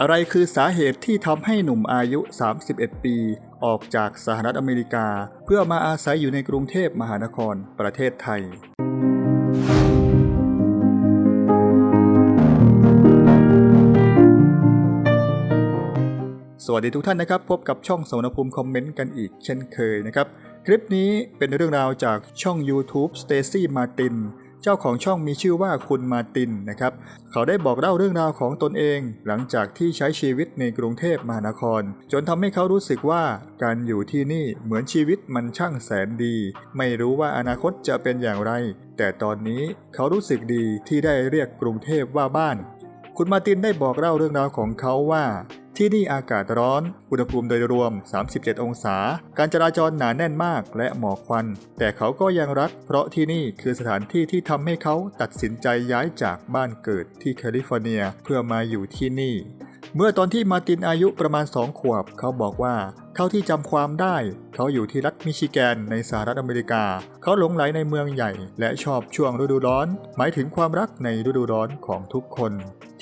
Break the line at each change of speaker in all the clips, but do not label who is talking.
อะไรคือสาเหตุที่ทำให้หนุ่มอายุ 31 ปี ออกจากสหรัฐอเมริกา เพื่อมาอาศัยอยู่ในกรุงเทพมหานครประเทศไทย สวัสดีทุกท่านนะครับ พบกับช่องสวนภูมิคอมเมนต์กันอีกเช่นเคยนะครับ คลิปนี้เป็นเรื่องราวจากช่อง YouTube Stacy Martin เจ้าของช่องมีชื่อว่าคุณมาตินนะครับ เขาได้บอกเล่าเรื่องราวของตนเอง หลังจากที่ใช้ชีวิตในกรุงเทพมหานคร จนทำให้เขารู้สึกว่าการอยู่ที่นี่เหมือนชีวิตมันช่างแสนดี ไม่รู้ว่าอนาคตจะเป็นอย่างไร แต่ตอนนี้เขารู้สึกดีที่ได้เรียกกรุงเทพว่าบ้าน คุณมาตินได้บอกเล่าเรื่องราวของเขาว่า ที่นี่อากาศร้อน อุณหภูมิโดยรวม 37 องศา การจราจรหนาแน่นมากและหมอกควัน แต่เขาก็ยังรัก เพราะที่นี่คือสถานที่ที่ทำให้เขาตัดสินใจย้ายจากบ้านเกิดที่แคลิฟอร์เนียเพื่อมาอยู่ที่นี่ เมื่อตอนที่มาตินอายุประมาณ 2 ขวบ เขาบอกว่า เท่าที่จำความได้ เขาอยู่ที่รัฐมิชิแกนในสหรัฐอเมริกา เขาหลงไหลในเมืองใหญ่ และชอบช่วงฤดูร้อน หมายถึงความรักในฤดูร้อนของทุกคน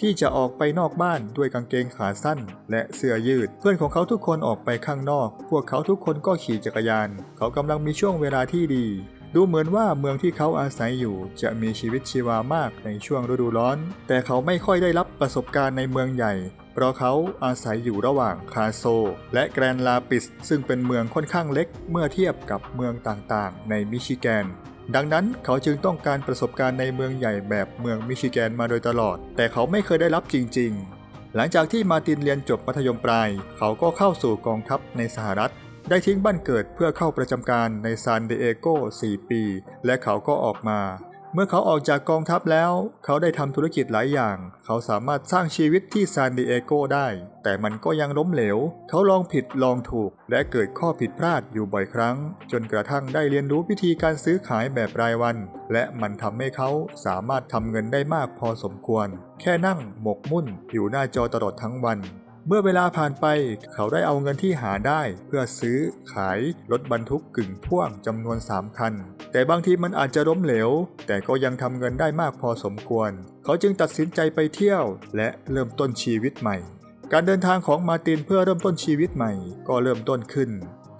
ที่จะออกไปนอกบ้านด้วยกางเกงขาสั้น และเสื้อยืด เพื่อนของเขาทุกคนออกไปข้างนอก พวกเขาทุกคนก็ขี่จักรยาน เขากำลังมีช่วงเวลาที่ดีดูเหมือนว่าเมืองที่เขาอาศัยอยู่จะมีชีวิตชีวามากในช่วงฤดูร้อน แต่เขาไม่ค่อยได้รับประสบการณ์ในเมืองใหญ่ เพราะเขาอาศัยอยู่ระหว่างคาโซ และแกรนลาปิส ซึ่งเป็นเมืองค่อนข้างเล็กเมื่อเทียบกับเมืองต่างๆ ในมิชิแกน ดังนั้นเขาจึงต้องการประสบการณ์ในเมืองใหญ่แบบเมืองมิชิแกนมาโดยตลอด แต่เขาไม่เคยได้รับจริง ๆ หลังจากที่มาตินเรียนจบมัธยมปลาย เขาก็เข้าสู่กองทัพในสหรัฐได้ทิ้งบ้านเกิดเพื่อเข้าประจำการในซานดิเอโก 4 ปี และเขาก็ออกมา เมื่อเขาออกจากกองทัพแล้ว เขาได้ทำธุรกิจหลายอย่าง เขาสามารถสร้างชีวิตที่ซานดิเอโกได้ แต่มันก็ยังล้มเหลว เขาลองผิดลองถูก และเกิดข้อผิดพลาดอยู่บ่อยครั้ง จนกระทั่งได้เรียนรู้วิธีการซื้อขายแบบรายวัน และมันทำให้เขาสามารถทำเงินได้มากพอสมควร แค่นั่งหมกมุ่นอยู่หน้าจอตลอดทั้งวัน เมื่อเวลาผ่านไปเขาได้เอาเงินที่หาได้ เพื่อซื้อขายรถบรรทุกกึ่งพ่วงจำนวน 3 คัน แต่บางทีมันอาจจะล้มเหลว แต่ก็ยังทำเงินได้มากพอสมควร เขาจึงตัดสินใจไปเที่ยว และเริ่มต้นชีวิตใหม่ การเดินทางของมาตินเพื่อเริ่มต้นชีวิตใหม่ ก็เริ่มต้นขึ้น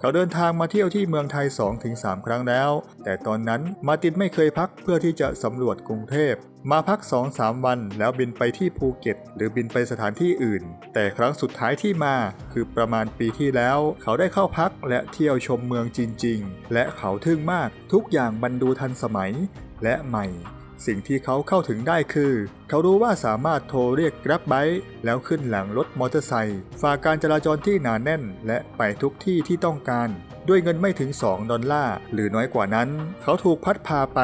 เขาเดินทางมาเที่ยวที่เมืองไทย 2-3 ครั้งแล้ว แต่ตอนนั้นมาตินไม่เคยพักเพื่อที่จะสำรวจกรุงเทพ มาพัก 2-3 วันแล้วบินไปที่ภูเก็ต หรือบินไปสถานที่อื่น แต่ครั้งสุดท้ายที่มาคือประมาณปีที่แล้ว เขาได้เข้าพักและเที่ยวชมเมืองจริง ๆ และเขาทึ่งมากทุกอย่างมันดูทันสมัยและใหม่ สิ่งที่เขาเข้าถึงได้คือ เขารู้ว่าสามารถโทรเรียก Grab Bike แล้วขึ้นหลังรถมอเตอร์ไซค์ฝ่าการจราจรที่หนาแน่น และไปทุกที่ที่ต้องการ ด้วยเงินไม่ถึง 2 ดอลลาร์หรือน้อยกว่านั้น เขาถูกพัดพาไป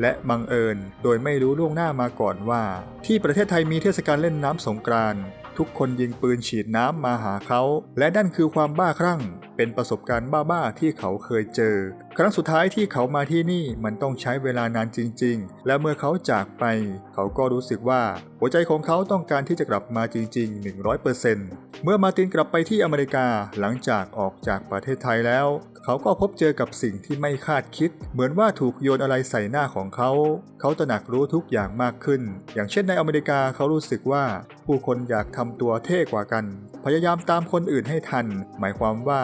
และบังเอิญ โดยไม่รู้ล่วงหน้ามาก่อนว่า ที่ประเทศไทยมีเทศกาลเล่นน้ำสงกรานต์ทุกคนยิงปืนฉีดน้ำมาหาเขา และนั่นคือความบ้าคลั่ง เป็นประสบการณ์บ้าๆที่เขาเคยเจอครั้งสุดท้ายที่เขามาที่นี่มันต้องใช้เวลานานจริง ๆ และเมื่อเขาจากไป เขาก็รู้สึกว่า หัวใจของเขาต้องการที่จะกลับมาจริง ๆ 100%เมื่อมาตินกลับไปที่อเมริกาหลังจากออกจากประเทศไทยแล้ว เขาก็พบเจอกับสิ่งที่ไม่คาดคิด เหมือนว่าถูกโยนอะไรใส่หน้าของเขา เขาตระหนักรู้ทุกอย่างมากขึ้น อย่างเช่นในอเมริกาเขารู้สึกว่า ผู้คนอยากทำตัวเท่กว่ากัน พยายามตามคนอื่นให้ทัน หมายความว่า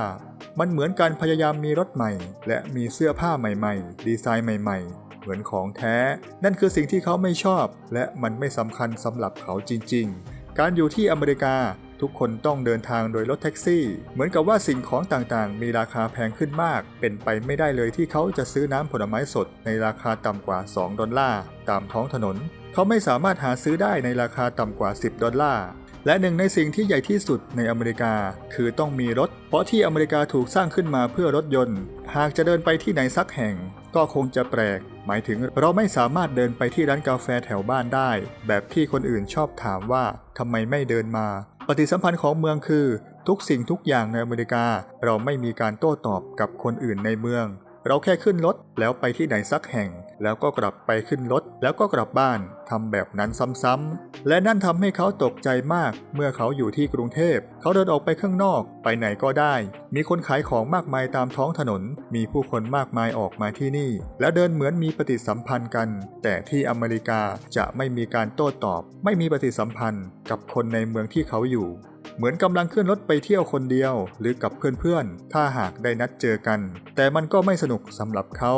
มันเหมือนการพยายามมีรถใหม่ และมีเสื้อผ้าใหม่ๆ ดีไซน์ใหม่ ๆ เหมือนของแท้ นั่นคือสิ่งที่เขาไม่ชอบ และมันไม่สำคัญสำหรับเขาจริง ๆ การอยู่ที่อเมริกาทุกคนต้องเดินทางโดยรถแท็กซี่ เหมือนกับว่าสิ่งของต่างๆ มีราคาแพงขึ้นมาก เป็นไปไม่ได้เลยที่เขาจะซื้อน้ำผลไม้สดในราคาต่ำกว่า 2 ดอลลาร์ตามท้องถนน เขาไม่สามารถหาซื้อได้ในราคาต่ำกว่า 10 ดอลลาร์ และหนึ่งในสิ่งที่ใหญ่ที่สุดในอเมริกา คือต้องมีรถ เพราะที่อเมริกาถูกสร้างขึ้นมาเพื่อรถยนต์ หากจะเดินไปที่ไหนสักแห่ง ก็คงจะแปลก หมายถึงเราไม่สามารถเดินไปที่ร้านกาแฟแถวบ้านได้ แบบที่คนอื่นชอบถามว่าทำไมไม่เดินมา ปฏิสัมพันธ์ของเมืองคือ ทุกสิ่งทุกอย่างในอเมริกา เราไม่มีการโต้ตอบกับคนอื่นในเมือง เราแค่ขึ้นรถแล้วไปที่ไหนสักแห่ง แล้วก็กลับไปขึ้นรถแล้วก็กลับบ้านทำแบบนั้นซ้ำๆและนั่นทำให้เขาตกใจมาก เมื่อเขาอยู่ที่กรุงเทพ เขาเดินออกไปข้างนอกไปไหนก็ได้ มีคนขายของมากมายตามท้องถนน มีผู้คนมากมายออกมาที่นี่ แล้วเดินเหมือนมีปฏิสัมพันธ์กัน แต่ที่อเมริกาจะไม่มีการโต้ตอบ ไม่มีปฏิสัมพันธ์กับคนในเมืองที่เขาอยู่ เหมือนกำลังขึ้นรถไปเที่ยวคนเดียว หรือกับเพื่อนๆ ถ้าหากได้นัดเจอกัน แต่มันก็ไม่สนุกสำหรับเขา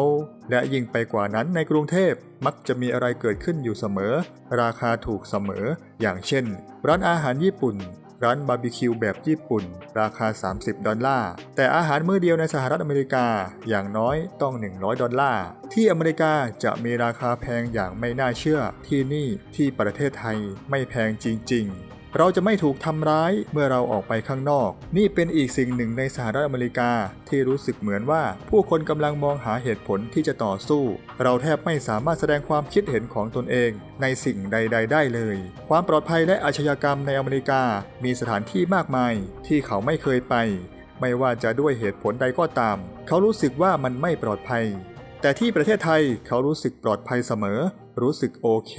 และยิ่งไปกว่านั้นในกรุงเทพมักจะมีอะไรเกิดขึ้นอยู่เสมอ ราคาถูกเสมอ อย่างเช่น ร้านอาหารญี่ปุ่น ร้านบาร์บีคิวแบบญี่ปุ่น ราคา 30 ดอลลาร์ แต่อาหารมื้อเดียวในสหรัฐอเมริกาอย่างน้อยต้อง 100 ดอลลาร์ ที่อเมริกาจะมีราคาแพงอย่างไม่น่าเชื่อ ที่นี่ที่ประเทศไทยไม่แพงจริง ๆ เราจะไม่ถูกทำร้ายเมื่อเราออกไปข้างนอก นี่เป็นอีกสิ่งหนึ่งในสหรัฐอเมริกาที่รู้สึกเหมือนว่า ผู้คนกำลังมองหาเหตุผลที่จะต่อสู้ เราแทบไม่สามารถแสดงความคิดเห็นของตนเอง ในสิ่งใด ๆ ได้เลย ความปลอดภัยและอาชญากรรมในอเมริกา มีสถานที่มากมาย ที่เขาไม่เคยไป ไม่ว่าจะด้วยเหตุผลใดก็ตาม เขารู้สึกว่ามันไม่ปลอดภัย แต่ที่ประเทศไทยเขารู้สึกปลอดภัยเสมอ รู้สึกโอเค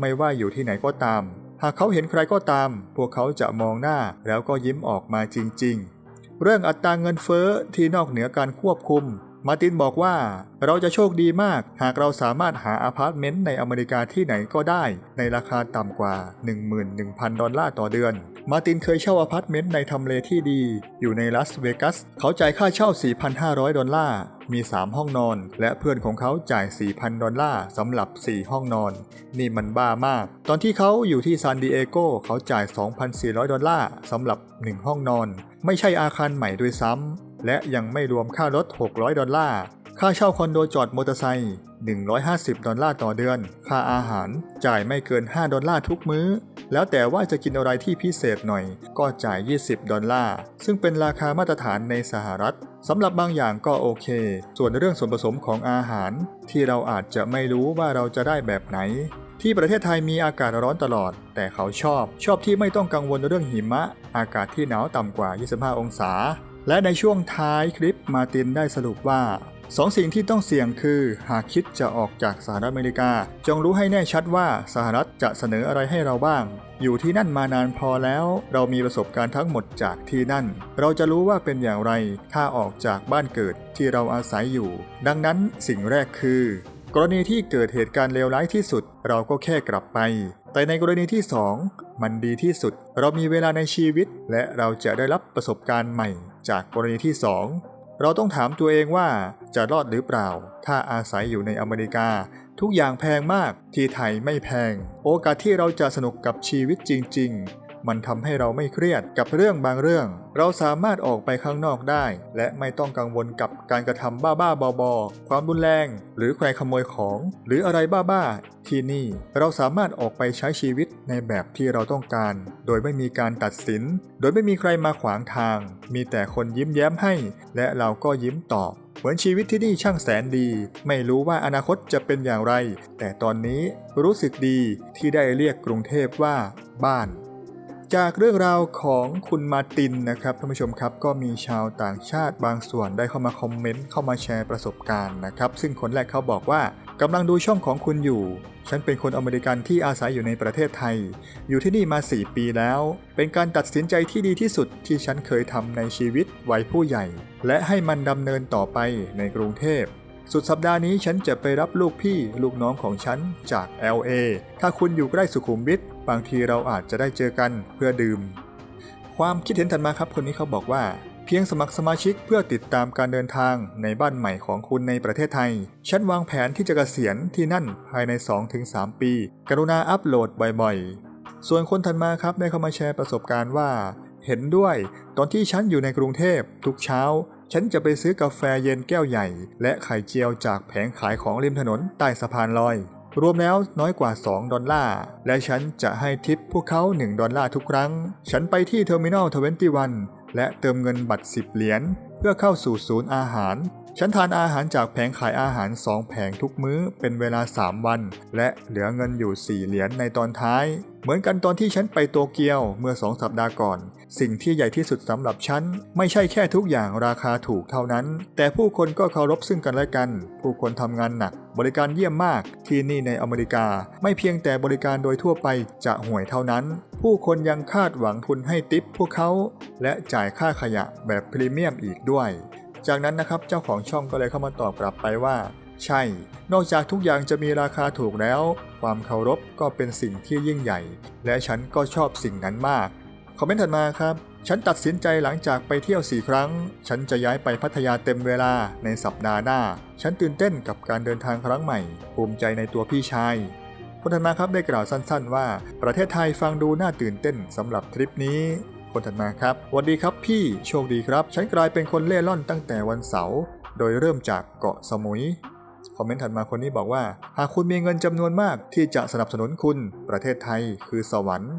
ไม่ว่าอยู่ที่ไหนก็ตาม หากเขาเห็นใครก็ตาม พวกเขาจะมองหน้าแล้วก็ยิ้มออกมาจริงๆ เรื่องอัตราเงินเฟ้อที่นอกเหนือการควบคุม มาร์ตินบอกว่าเราจะโชคดีมากหากเราสามารถหาอพาร์ตเมนต์ในอเมริกาที่ไหนก็ได้ ในราคาต่ำกว่า 11,000 ดอลลาร์ต่อเดือน มาร์ตินเคยเช่าอพาร์ตเมนต์ในทำเลที่ดี อยู่ในลาสเวกัส เขาจ่ายค่าเช่า 4,500 ดอลลาร์ มี 3 ห้องนอน และเพื่อนของเขาจ่าย 4,000 ดอลลาร์สำหรับ 4 ห้องนอน นี่มันบ้ามาก ตอนที่เขาอยู่ที่ซานดิเอโกเขาจ่าย 2,400 ดอลลาร์สำหรับ 1 ห้องนอน ไม่ใช่อาคารใหม่ด้วยซ้ำ และยังไม่รวมค่ารถ 600 ดอลลาร์ ค่าเช่าคอนโดจอดมอเตอร์ไซค์ 150 ดอลลาร์ต่อเดือน ค่าอาหารจ่ายไม่เกิน 5 ดอลลาร์ทุกมื้อ แล้วแต่ว่าจะกินอะไรที่พิเศษหน่อย ก็จ่าย 20 ดอลลาร์ ซึ่งเป็นราคามาตรฐานในสหรัฐสำหรับบางอย่างก็โอเค ส่วนเรื่องส่วนผสมของอาหาร ที่เราอาจจะไม่รู้ว่าเราจะได้แบบไหน ที่ประเทศไทยมีอากาศร้อนตลอด แต่เขาชอบ ชอบที่ไม่ต้องกังวลเรื่องหิมะ อากาศที่หนาวต่ำกว่า 25 องศา และในช่วงท้ายคลิปมาตินได้สรุปว่าสองสิ่งที่ต้องเสี่ยงคือ หากคิดจะออกจากสหรัฐอเมริกา จงรู้ให้แน่ชัดว่าสหรัฐจะเสนออะไรให้เราบ้าง อยู่ที่นั่นมานานพอแล้ว เรามีประสบการณ์ทั้งหมดจากที่นั่น เราจะรู้ว่าเป็นอย่างไร ถ้าออกจากบ้านเกิดที่เราอาศัยอยู่ ดังนั้นสิ่งแรกคือ กรณีที่เกิดเหตุการณ์เลวร้ายที่สุด เราก็แค่กลับไป แต่ในกรณีที่ 2 มันดีที่สุด เรามีเวลาในชีวิต และเราจะได้รับประสบการณ์ใหม่ จากกรณีที่ 2 เราต้องถามตัวเองว่าจะรอดหรือเปล่า ถ้าอาศัยอยู่ในอเมริกา ทุกอย่างแพงมากที่ไทยไม่แพง โอกาสที่เราจะสนุกกับชีวิตจริง ๆ มันทำให้เราไม่เครียดกับเรื่องบางเรื่อง เราสามารถออกไปข้างนอกได้ และไม่ต้องกังวลกับการกระทำบ้าๆบอๆความรุนแรง หรือใครขโมยของ หรืออะไรบ้าๆที่นี่เราสามารถออกไปใช้ชีวิตในแบบที่เราต้องการ โดยไม่มีการตัดสิน โดยไม่มีใครมาขวางทาง มีแต่คนยิ้มแย้มให้ และเราก็ยิ้มตอบเหมือนชีวิตที่นี่ช่างแสนดี ไม่รู้ว่าอนาคตจะเป็นอย่างไร แต่ตอนนี้รู้สึกดีที่ได้เรียกกรุงเทพว่าบ้าน จากเรื่องราวของคุณมาตินนะครับท่านผู้ชมครับก็มีชาวต่างชาติบางส่วนได้เข้ามาคอมเมนต์เข้ามาแชร์ประสบการณ์นะครับ ซึ่งคนแรกเขาบอกว่ากำลังดูช่องของคุณอยู่ ฉันเป็นคนอเมริกันที่อาศัยอยู่ในประเทศไทย อยู่ที่นี่มา 4 ปีแล้ว เป็นการตัดสินใจที่ดีที่สุดที่ฉันเคยทำในชีวิตวัยผู้ใหญ่ และให้มันดำเนินต่อไปในกรุงเทพสุดสัปดาห์นี้ฉันจะไปรับลูกพี่ลูกน้องของฉันจาก LA ถ้าคุณอยู่ใกล้สุขุมวิท บางทีเราอาจจะได้เจอกันเพื่อดื่ม ความคิดเห็นถัดมาครับ คนนี้เขาบอกว่า เพียงสมัครสมาชิกเพื่อติดตามการเดินทางในบ้านใหม่ของคุณในประเทศไทย ฉันวางแผนที่จะเกษียณที่นั่นภายใน 2-3 ปี กรุณาอัปโหลดบ่อยๆ ส่วนคนถัดมาครับได้เข้ามาแชร์ประสบการณ์ว่า เห็นด้วย ตอนที่ฉันอยู่ในกรุงเทพทุกเช้าฉันจะไปซื้อกาแฟเย็นแก้วใหญ่ และไข่เจียวจากแผงขายของริมถนนใต้สะพานลอย รวมแล้วน้อยกว่า 2 ดอลลาร์ และฉันจะให้ทิปพวกเขา 1 ดอลลาร์ทุกครั้ง ฉันไปที่เทอร์มินอล21 และเติมเงินบัตร 10 เหรียญเพื่อเข้าสู่ศูนย์อาหาร ฉันทานอาหารจากแผงขายอาหาร 2 แผงทุกมื้อเป็นเวลา 3 วัน และเหลือเงินอยู่ 4 เหรียญในตอนท้าย เหมือนกันตอนที่ฉันไปโตเกียวเมื่อสองสัปดาห์ก่อน สิ่งที่ใหญ่ที่สุดสำหรับฉัน ไม่ใช่แค่ทุกอย่างราคาถูกเท่านั้น แต่ผู้คนก็เคารพซึ่งกันและกัน ผู้คนทำงานหนัก บริการเยี่ยมมากที่นี่ในอเมริกา ไม่เพียงแต่บริการโดยทั่วไปจะห่วยเท่านั้น ผู้คนยังคาดหวังทุนให้ติปพวกเขา และจ่ายค่าขยะแบบพรีเมียมอีกด้วย จากนั้นนะครับเจ้าของช่องก็เลยเข้ามาตอบกลับไปว่า ใช่ นอกจากทุกอย่างจะมีราคาถูกแล้ว ความเคารพก็เป็นสิ่งที่ยิ่งใหญ่ และฉันก็ชอบสิ่งนั้นมาก คอมเมนต์ถัดมาครับ ฉันตัดสินใจหลังจากไปเที่ยว 4 ครั้ง ฉันจะย้ายไปพัทยาเต็มเวลาในสัปดาห์หน้า ฉันตื่นเต้นกับการเดินทางครั้งใหม่ ภูมิใจในตัวพี่ชายคนถัดมาครับได้กล่าวสั้นๆ ว่า ประเทศไทยฟังดูน่าตื่นเต้นสำหรับทริปนี้คนถัดมาครับสวัสดีครับพี่โชคดีครับ ฉันกลายเป็นคนเล่ร่อนตั้งแต่วันเสาร์โดยเริ่มจากเกาะสมุยคอมเมนต์ถัดมาคนนี้บอกว่า หากคุณมีเงินจำนวนมากที่จะสนับสนุนคุณ ประเทศไทยคือสวรรค์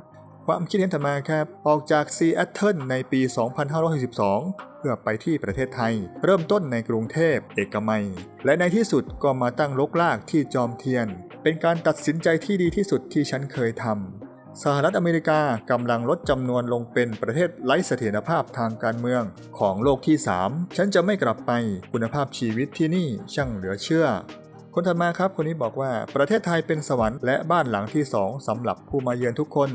ความคิดเห็นถัดมาครับ ออกจากซีแอตเทิลในปี 2562 เพื่อไปที่ประเทศไทย เริ่มต้นในกรุงเทพเอกมัย และในที่สุดก็มาตั้งลกลากที่จอมเทียน เป็นการตัดสินใจที่ดีที่สุดที่ฉันเคยทำสหรัฐอเมริกากำลังลดจำนวนลงเป็นประเทศไร้เสถียรภาพทางการเมืองของโลกที่ 3 ฉันจะไม่กลับไปคุณภาพชีวิตที่นี่ช่างเหลือเชื่อคนถัดมาครับคนนี้บอกว่าประเทศไทยเป็นสวรรค์และบ้านหลังที่2สำหรับผู้มาเยือนทุกคน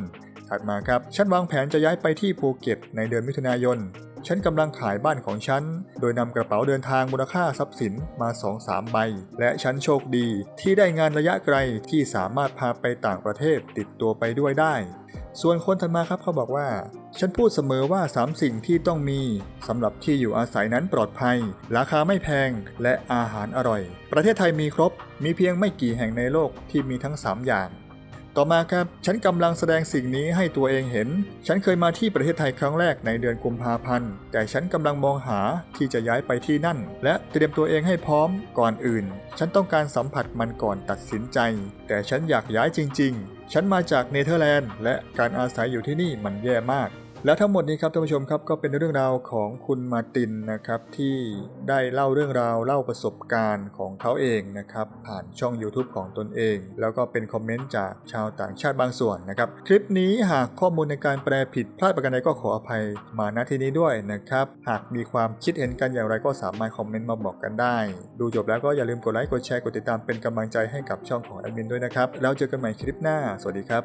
ถัดมาครับ ฉันวางแผนจะย้ายไปที่ภูเก็ตในเดือนมิถุนายน ฉันกำลังขายบ้านของฉัน โดยนำกระเป๋าเดินทางมูลค่าทรัพย์สินมา 2-3 ใบ และฉันโชคดีที่ได้งานระยะไกลที่สามารถพาไปต่างประเทศติดตัวไปด้วยได้ ส่วนคนถัดมาครับเขาบอกว่า ฉันพูดเสมอว่า 3 สิ่งที่ต้องมีสำหรับที่อยู่อาศัยนั้นปลอดภัย ราคาไม่แพงและอาหารอร่อย ประเทศไทยมีครบ มีเพียงไม่กี่แห่งในโลกที่มีทั้ง 3 อย่าง ต่อมาครับ ฉันกำลังแสดงสิ่งนี้ให้ตัวเองเห็น ฉันเคยมาที่ประเทศไทยครั้งแรกในเดือนกุมภาพันธ์ แต่ฉันกำลังมองหาที่จะย้ายไปที่นั่น และเตรียมตัวเองให้พร้อมก่อนอื่น ฉันต้องการสัมผัสมันก่อนตัดสินใจ แต่ฉันอยากย้ายจริง ๆ ฉันมาจากเนเธอร์แลนด์ และการอาศัยอยู่ที่นี่มันแย่มาก และทั้งหมดนี้ครับท่านผู้ชมครับก็เป็นเรื่องราวของคุณมาตินนะครับที่ได้เล่าเรื่องราวเล่าประสบการณ์ของเขาเองนะครับผ่านช่อง YouTube ของตนเอง แล้วก็เป็นคอมเมนต์จากชาวต่างชาติบางส่วนนะครับคลิปนี้หากข้อมูลในการแปลผิดพลาดประการใดก็ขออภัยมาณที่นี้ด้วยนะครับหากมีความคิดเห็นกันอย่างไรก็สามารถคอมเมนต์มาบอกกันได้ ดูจบแล้วก็อย่าลืมกดไลค์กดแชร์กดติดตามเป็นกำลังใจให้กับช่องของแอดมินด้วยนะครับแล้วเจอกันใหม่คลิปหน้าสวัสดีครับ